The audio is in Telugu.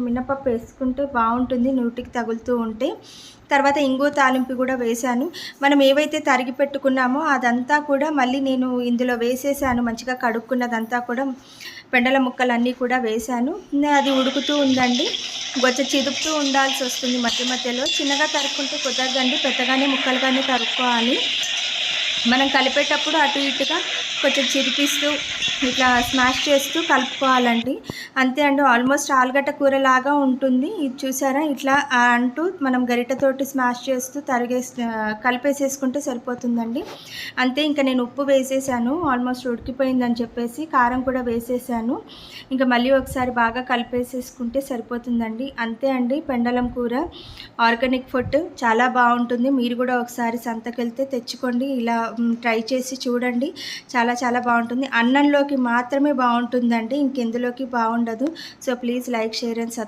మినపప్పు వేసుకుంటే బాగుంటుంది నూటికి తగులుతూ ఉంటే. తర్వాత ఇంగు తాలింపు కూడా వేశాను. మనం ఏవైతే తరిగి పెట్టుకున్నామో అదంతా కూడా మళ్ళీ నేను ఇందులో వేసేసాను. మంచిగా కడుక్కున్నదంతా కూడా పెండల ముక్కలన్నీ కూడా వేశాను. అది ఉడుకుతూ ఉందండి. కొంచెం చిదుపుతూ ఉండాల్సి వస్తుంది మధ్య మధ్యలో. చిన్నగా తరుక్కుంటే కుదరదండి. పెద్దగానే ముక్కలుగానే తరుక్కోవాలి. మనం కలిపేటప్పుడు అటు ఇటుగా కొంచెం చిరిపిస్తూ ఇట్లా స్మాష్ చేస్తూ కలుపుకోవాలండి. అంతే అండి ఆల్మోస్ట్ ఆలుగడ్డ కూర లాగా ఉంటుంది. ఇది చూసారా? ఇట్లా అంటూ మనం గరిటతోటి స్మాష్ చేస్తూ తరిగే కలిపేసేసుకుంటే సరిపోతుందండి. అంతే ఇంకా నేను ఉప్పు వేసేసాను ఆల్మోస్ట్ ఉడికిపోయిందని చెప్పేసి కారం కూడా వేసేసాను. ఇంకా మళ్ళీ ఒకసారి బాగా కలిపేసేసుకుంటే సరిపోతుందండి. అంతే అండి పెండలం కూర. ఆర్గానిక్ ఫుడ్ చాలా బాగుంటుంది. మీరు కూడా ఒకసారి సంతకెళ్తే తెచ్చుకోండి. ఇలా ట్రై చేసి చూడండి. చాలా చాలా బాగుంటుంది. అన్నంలోకి మాత్రమే బాగుంటుందండి. ఇంకెందులోకి బాగుంటుంది బాగుండదు. So please like share and subscribe